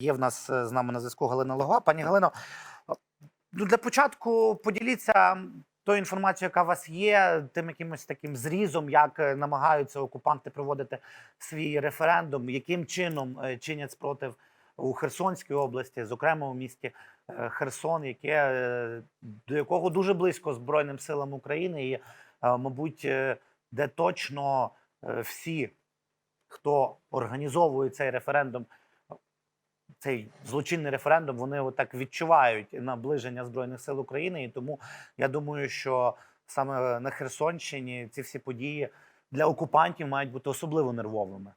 Є в нас е, з нами на зв'язку Галина Логова. Пані Галино, ну для початку поділіться тою інформацією, яка у вас є, тим якимось таким зрізом, як е, намагаються окупанти проводити свій референдум, яким чином е, чинять спротив у Херсонській області, зокрема у місті Херсон, яке до якого дуже близько Збройним силам України, і, мабуть, де точно всі, хто організовує цей референдум, цей злочинний референдум, вони отак відчувають наближення Збройних сил України. І тому я думаю, що саме на Херсонщині ці всі події для окупантів мають бути особливо нервовими.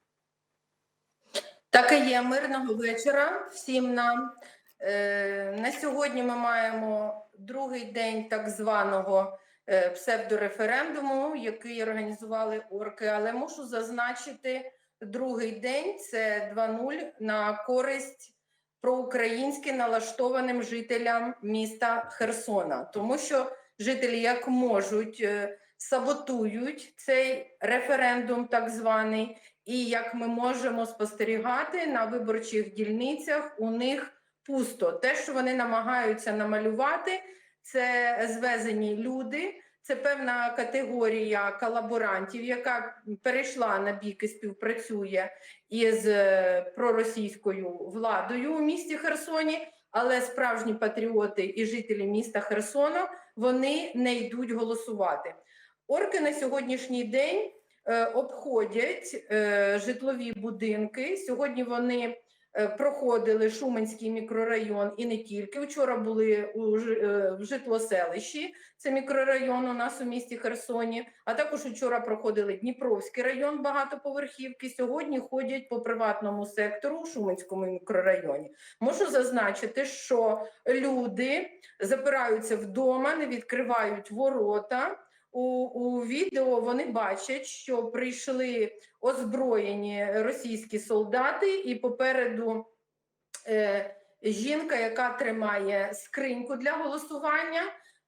Так і є мирного вечора всім нам. Е, на сьогодні ми маємо другий день так званого е, псевдореферендуму, який організували орки. Але мушу зазначити, другий день це 2-0 на користь проукраїнськи налаштованим жителям міста Херсона, тому що жителі як можуть е, саботують цей референдум, так званий. І як ми можемо спостерігати на виборчих дільницях, у них пусто. Те, що вони намагаються намалювати, це звезені люди, це певна категорія колаборантів, яка перейшла на бік і співпрацює із е, проросійською владою у місті Херсоні. Але справжні патріоти і жителі міста Херсона вони не йдуть голосувати. Орки на сьогоднішній день е, обходять е, житлові будинки. Сьогодні вони проходили Шуменський мікрорайон і не тільки. Вчора були у е, житлоселищі. Це мікрорайон у нас у місті Херсоні. А також вчора проходили Дніпровський район багатоповерхівки. Сьогодні ходять по приватному сектору у Шуменському мікрорайоні. Можу зазначити, що люди запираються вдома, не відкривають ворота. У, у відео вони бачать, що прийшли озброєні російські солдати, і попереду е, жінка, яка тримає скриньку для голосування.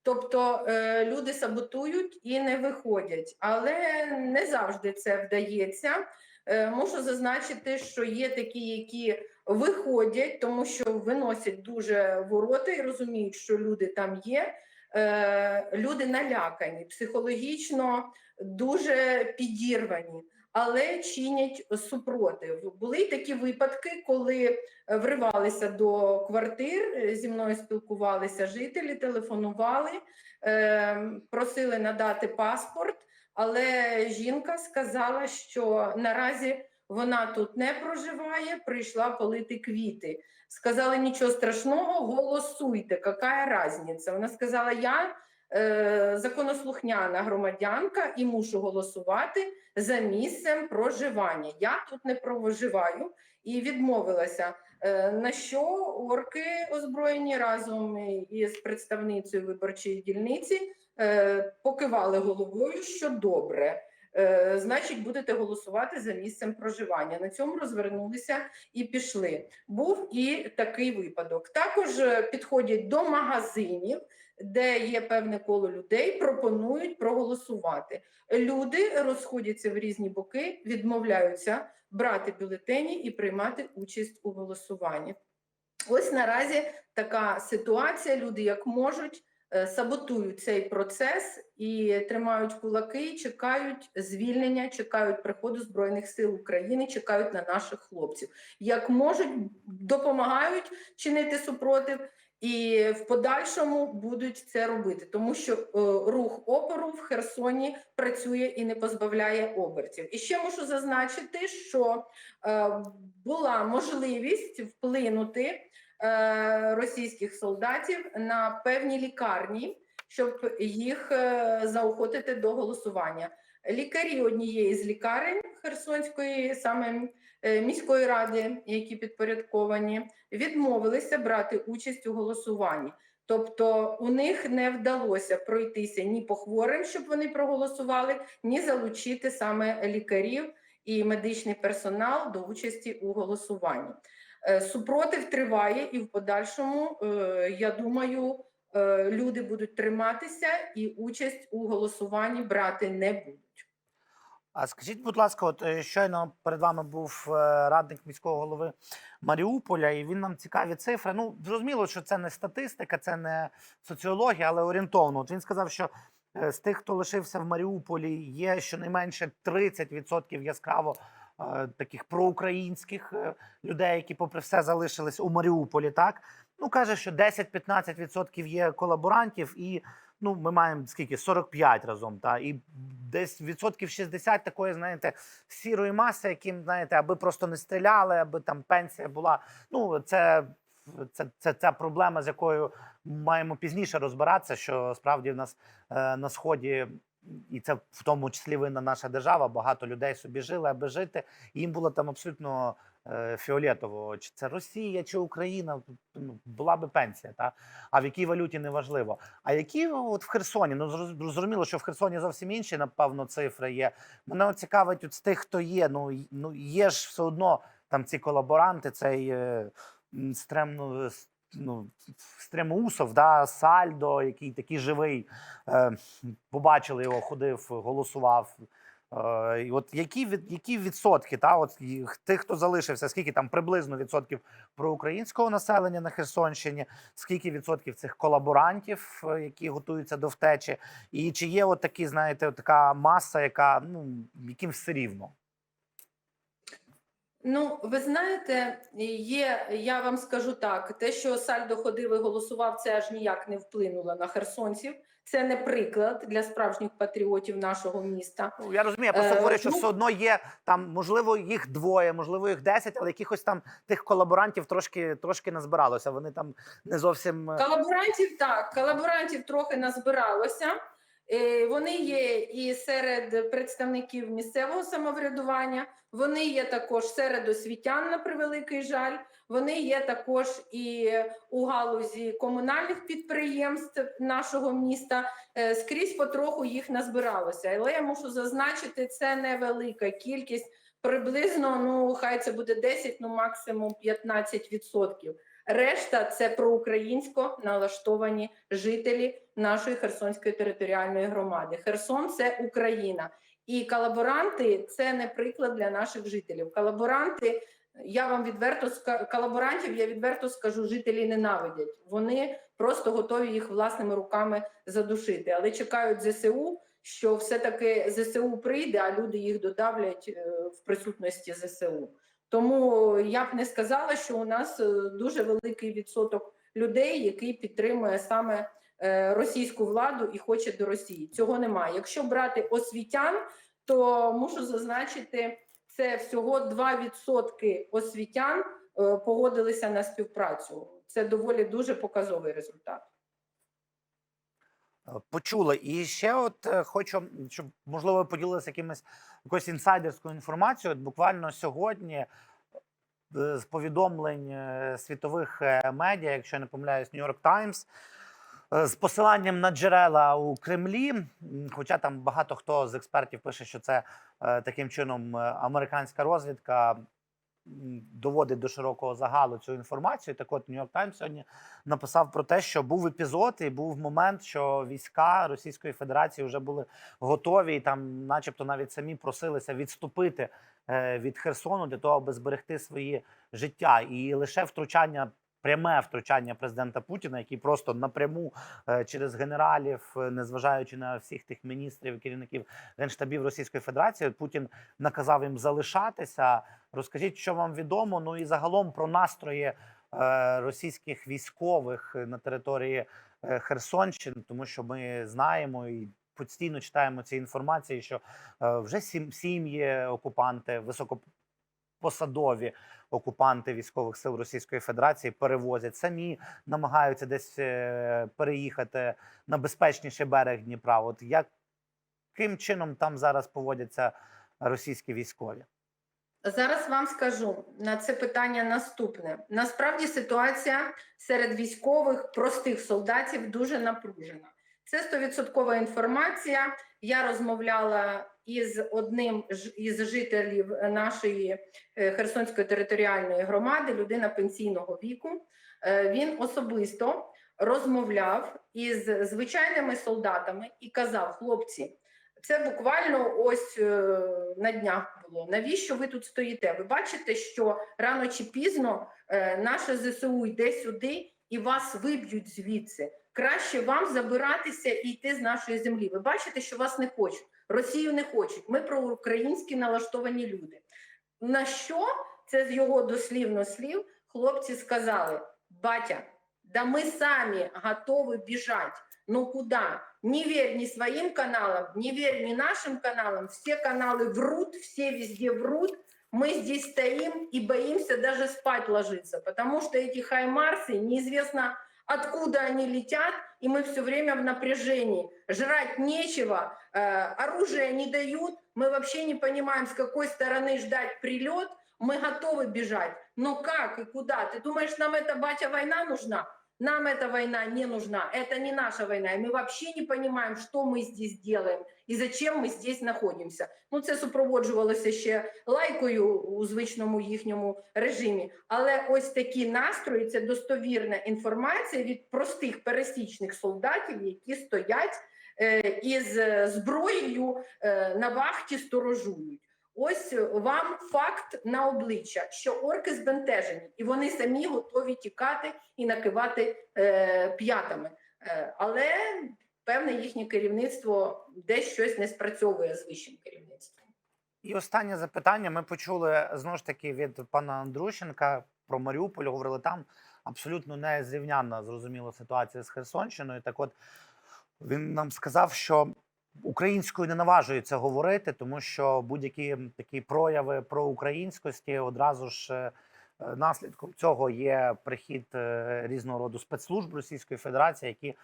Тобто е, люди саботують і не виходять, але не завжди це вдається. Е, можу зазначити, що є такі, які виходять, тому що виносять дуже ворота і розуміють, що люди там є. Е, люди налякані, психологічно дуже підірвані, але чинять супротив. Були й такі випадки, коли е, вривалися до квартир, е, зі мною спілкувалися жителі, телефонували, просили надати паспорт, але жінка сказала, що наразі вона тут не проживає, прийшла полити квіти. Сказали нічого страшного, голосуйте, яка різниця. Вона сказала: Я е, законослухняна громадянка і мушу голосувати за місцем проживання. Я тут не проживаю і відмовилася. Е, на що орки озброєні разом із представницею виборчої дільниці е, покивали головою, що добре. Е, Значить, будете голосувати за місцем проживання. На цьому розвернулися і пішли. Був і такий випадок. Також е, підходять до магазинів, де є певне коло людей, пропонують проголосувати. Люди розходяться в різні боки, відмовляються брати бюлетені і приймати участь у голосуванні. Ось наразі така ситуація. Люди як можуть. Е, Саботують цей процес і тримають кулаки, чекають звільнення, чекають приходу збройних сил України, чекають на наших хлопців. Як можуть, допомагають чинити супротив, і в подальшому будуть це робити, тому що е, рух опору в Херсоні працює і не позбавляє обертів. І ще мушу зазначити, що е, була можливість вплинути російських солдатів на певні лікарні, щоб їх е, заохотити до голосування. Лікарі однієї з лікарень Херсонської саме е, міської ради, які підпорядковані, відмовилися брати участь у голосуванні. Тобто у них не вдалося пройтися ні по хворим, щоб вони проголосували, ні залучити саме лікарів і медичний персонал до участі у голосуванні. Е, Супротив триває, і в подальшому, е, я думаю, е, люди будуть триматися і участь у голосуванні брати не будуть. А скажіть, будь ласка, от щойно перед вами був радник міського голови Маріуполя, і він нам цікаві цифри. Ну, зрозуміло, що це не статистика, це не соціологія, але орієнтовно. От він сказав, що з тих, хто лишився в Маріуполі, є щонайменше 30% яскраво таких проукраїнських е, людей, які, попри все, залишились у Маріуполі. Так ну каже, що 10-15% є колаборантів, і ну ми маємо скільки 45 разом. Та і десь відсотків 60 такої, знаєте, сірої маси, яким знаєте, аби просто не стріляли, аби там пенсія була. Ну це. Це, це ця проблема, з якою маємо пізніше розбиратися, що справді в нас е, на сході, і це в тому числі винна наша держава. Багато людей собі жили, аби жити. Їм було там абсолютно е, фіолетово, чи це Росія, чи Україна. Ну, була би пенсія, та а в якій валюті неважливо. А які от в Херсоні? Ну зрозуміло, що в Херсоні зовсім інші, напевно, цифри є. Мене цікавить от з тих, хто є. Ну ну є ж все одно там ці колаборанти, цей е, стремно. Ну, Стремусов, да, Сальдо, який такий живий. Е, побачили його, ходив, голосував. Е, от які, від, які відсотки, та, от, тих, хто залишився, скільки там приблизно відсотків проукраїнського населення на Херсонщині, скільки відсотків цих колаборантів, е, які готуються до втечі, і чи є от такі, знаєте, от така маса, яка ну яким все рівно? Ну, ви знаєте, є, я вам скажу так: те, що Сальдо ходив і голосував, це аж ніяк не вплинуло на херсонців. Це не приклад для справжніх патріотів нашого міста. Ну, я розумію, я просто Е, говорю, що ну- все одно є там, можливо, їх двоє, можливо, їх десять, але якихось там тих колаборантів трошки трошки назбиралося. Вони там не зовсім е, Колаборантів так, колаборантів трохи назбиралося. Е, Вони є і серед представників місцевого самоврядування, вони є також серед освітян, на превеликий жаль. Вони є також і у галузі комунальних підприємств нашого міста. Е, Скрізь потроху їх назбиралося. Але я мушу зазначити, це невелика кількість. Приблизно, ну хай це буде 10, ну максимум 15 відсотків. Решта це проукраїнсько налаштовані жителі нашої Херсонської територіальної громади. Херсон це Україна. І колаборанти це не приклад для наших жителів. Колаборанти, я вам відверто колаборантів, я відверто скажу, жителі ненавидять. Вони просто готові їх власними руками задушити, але чекають ЗСУ, що все-таки ЗСУ прийде, а люди їх додавлять е, в присутності ЗСУ. Тому я б не сказала, що у нас е, дуже великий відсоток людей, який підтримує саме е, російську владу і хоче до Росії. Цього немає. Якщо брати освітян, то мушу зазначити, це всього 2% освітян погодилися на співпрацю. Це доволі дуже показовий результат. Е, Почули. І ще от е, хочу, щоб можливо поділилися якимось якоюсь інсайдерською інформацією. Буквально сьогодні е, з повідомлень світових медіа, якщо я не помиляюсь, Times, е, з посиланням на джерела у Кремлі. Хоча там багато хто з експертів пише, що це таким чином американська розвідка. Доводить до широкого загалу цю інформацію. Так от Нью-Йорк Таймс сьогодні написав про те, що був епізод і був момент, що війська Російської Федерації вже були готові, і там, начебто, навіть самі просилися відступити е, від Херсону для того, аби зберегти свої життя, і лише втручання. Пряме втручання президента Путіна, який просто напряму е, через генералів, е, незважаючи на всіх тих міністрів, керівників генштабів Російської Федерації, Путін наказав їм залишатися. Розкажіть, що вам відомо. Ну і загалом про настрої е, російських військових на території Херсонщини, тому що ми знаємо і постійно читаємо ці інформації, що е, вже сім- сім'ї окупанти, високопосадові окупанти військових сил Російської Федерації перевозять самі, намагаються десь е, переїхати на безпечніший берег Дніпра. От яким чином там зараз поводяться російські військові? Зараз вам скажу на це питання наступне. Насправді ситуація серед військових простих солдатів дуже напружена. Це стовідсоткова інформація. Я розмовляла із одним із жителів нашої е, Херсонської територіальної громади, людина пенсійного віку. Е, Він особисто розмовляв із звичайними солдатами і казав: хлопці, Це буквально ось е, на днях було. Навіщо ви тут стоїте? Ви бачите, що рано чи пізно наше ЗСУ йде сюди і вас виб'ють звідси Краще вам забиратися і йти з нашої землі. Ви бачите, що вас не хочуть. Росію не хочуть. Ми проукраїнські налаштовані люди. На що це з його дослівно слів? Хлопці сказали: батя, да ми самі готові біжати. Ну куда? Не верь ни своим каналам, не верь ни нашим каналам. Все каналы врут, все везде врут. Мы здесь стоим и боимся даже спать ложиться, потому что эти хаймарсы, неизвестно откуда они летят, и мы все время в напряжении. Жрать нечего, э, оружие не дают, мы вообще не понимаем, с какой стороны ждать прилет, мы готовы бежать. Но как и куда? Ты думаешь, нам эта батя война нужна? Нам эта война не нужна, это не наша война, и мы вообще не понимаем, что мы здесь делаем і зачем ми здесь знаходимося. Ну це супроводжувалося ще лайкою у звичному їхньому режимі. Але ось такі настрої це достовірна інформація від простих пересічних солдатів, які стоять е, із е, зброєю е, на вахті сторожують. Ось вам факт на обличчя, що орки збентежені, і вони самі готові тікати і накивати е, п'ятами. Е, але певне їхнє керівництво десь щось не спрацьовує з вищим керівництвом. І останнє запитання. Ми почули знову ж таки від пана Андрущенка про Маріуполь. Говорили там абсолютно незрівнянна зрозуміла ситуація з Херсонщиною. Так, от він нам сказав, що українською не наважується говорити, тому що будь-які такі прояви проукраїнськості одразу ж. е, е, Наслідком цього є прихід е, різного роду спецслужб Російської Федерації, які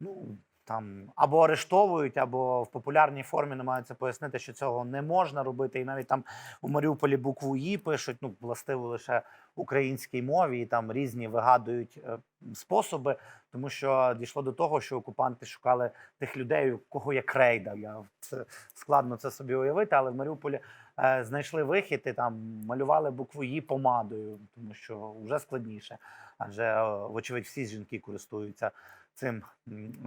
ну там або арештовують, або в популярній формі намагаються пояснити, що цього не можна робити. І навіть там у Маріуполі букву «І» пишуть, ну властиво лише українській мові, і там різні вигадують е, способи, тому що дійшло до того, що окупанти шукали тих людей, у кого є крейда. Я це складно це собі уявити, але в Маріуполі е, знайшли вихід і там малювали букву «І» помадою, тому що вже складніше. Адже вочевидь всі жінки користуються цим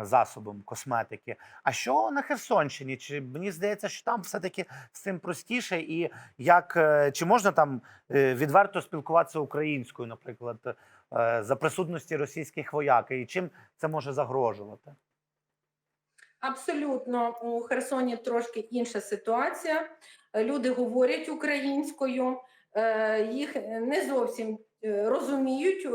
засобом косметики. А що на Херсонщині? Чи мені здається, що там все-таки з цим простіше, і як е, чи можна там е, відверто спілкуватися українською, наприклад, е, за присутності російських вояк, і чим це може загрожувати? Абсолютно у Херсоні трошки інша ситуація. Люди говорять українською, їх не зовсім розуміють,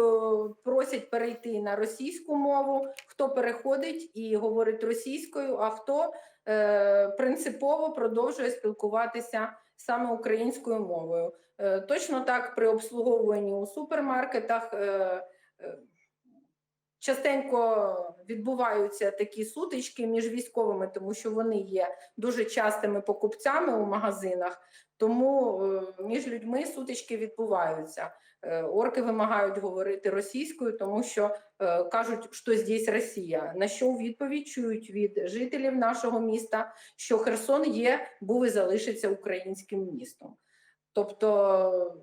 просять перейти на російську мову. Хто переходить і говорить російською, а хто е, принципово продовжує спілкуватися саме українською мовою. Е, Точно так при обслуговуванні у супермаркетах. е, е, Частенько відбуваються такі сутички між військовими, тому що вони є дуже частими покупцями у магазинах. Тому е, між людьми сутички відбуваються. Е, Орки вимагають говорити російською, тому що е, кажуть, що здесь Росія. На що у відповідь чують від жителів нашого міста, що Херсон є, був і залишиться українським містом. Тобто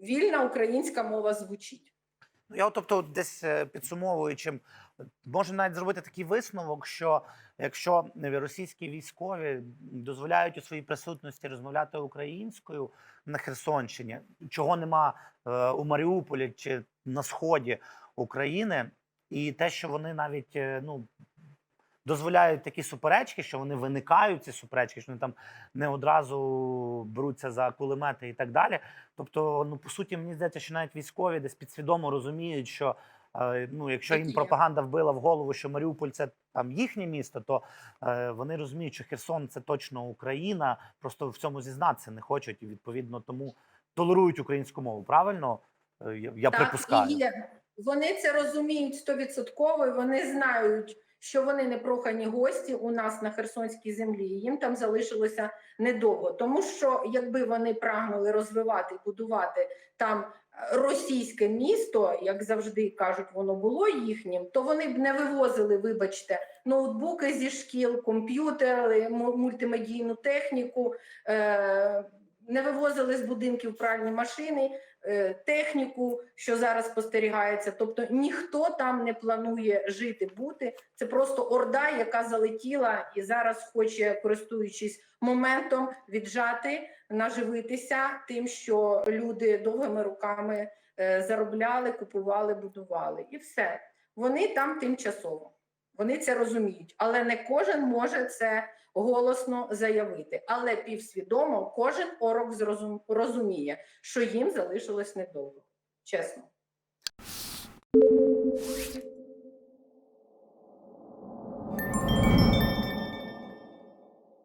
вільна українська мова звучить. Ну, я тобто, десь підсумовуючи, можна навіть зробити такий висновок, що якщо російські військові дозволяють у своїй присутності розмовляти українською на Херсонщині, чого нема е, у Маріуполі чи на сході України, і те, що вони навіть е, ну. Дозволяють такі суперечки, що вони виникають ці суперечки, що вони там не одразу беруться за кулемети і так далі. Тобто, ну по суті, мені здається, що навіть військові десь підсвідомо розуміють, що ну, якщо їм пропаганда вбила в голову, що Маріуполь це там їхнє місто, то е, вони розуміють, що Херсон це точно Україна. Просто в цьому зізнатися не хочуть, і відповідно тому толерують українську мову. Правильно я, я, так, припускаю. і є. Вони це розуміють стовідсотково, і вони знають, що вони непрохані гості у нас на Херсонській землі. Їм там залишилося недовго. Тому що якби вони прагнули розвивати будувати там е, російське місто, як завжди кажуть, воно було їхнім, то вони б не вивозили, вибачте, ноутбуки зі шкіл, комп'ютери, мультимедійну техніку. Е- не вивозили з будинків пральні машини, техніку, що зараз спостерігається. Тобто ніхто там не планує жити, бути. Це просто орда, яка залетіла і зараз хоче, користуючись моментом, віджати, наживитися тим, що люди довгими руками е, заробляли, купували, будували, і все. Вони там тимчасово. Вони це розуміють, але не кожен може це голосно заявити. Але півсвідомо кожен орок зрозум- розуміє, що їм залишилось недовго. Чесно.